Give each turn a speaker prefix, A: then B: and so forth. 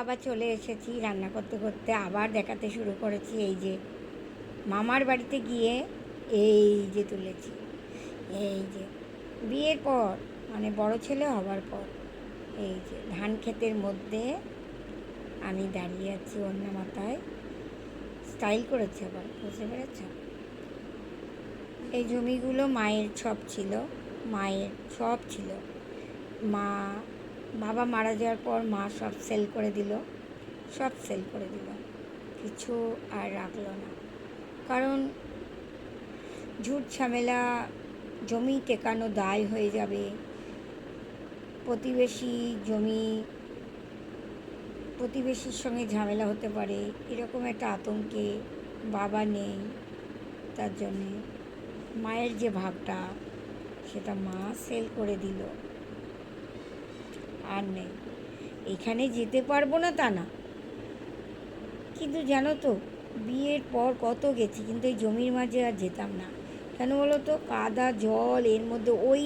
A: আবার চলে এসেছি রান্না করতে করতে, আবার দেখাতে শুরু করেছি এই যে মামার বাড়িতে গিয়ে এই যে তুলেছি, এই যে বিয়ের পর মানে বড় ছেলে হবার পর, এই যে ধান ক্ষেতের মধ্যে আমি দাঁড়িয়ে আছি অন্য মাথায়, স্টাইল করেছে আবার, বুঝতে পেরেছ? এই জমিগুলো মায়ের সব ছিল, মায়ের সব ছিল, মা বাবা মারা যাওয়ার পর মা সব সেল করে দিল। সব সেল করে দিল। কিছু আর রাখল না। কারণ ঝুট ঝামেলা, জমি টেকানো দায় হয়ে যাবে। প্রতিবেশী জমি, প্রতিবেশীর সঙ্গে ঝামেলা হতে পারে। এরকম একটা আতঙ্কে বাবা নেই তার জন্যে। মায়ের যে ভাগটা, সেটা মা সেল করে দিল। আর নেই। এখানে যেতে পারব না তা না। কিন্তু জানো তো, বিয়ের পর কত গেছি, কিন্তু এই জমির মাঝে আর যেতাম না। কেন বলো তো? কাদা, জল, এর মধ্যে ওই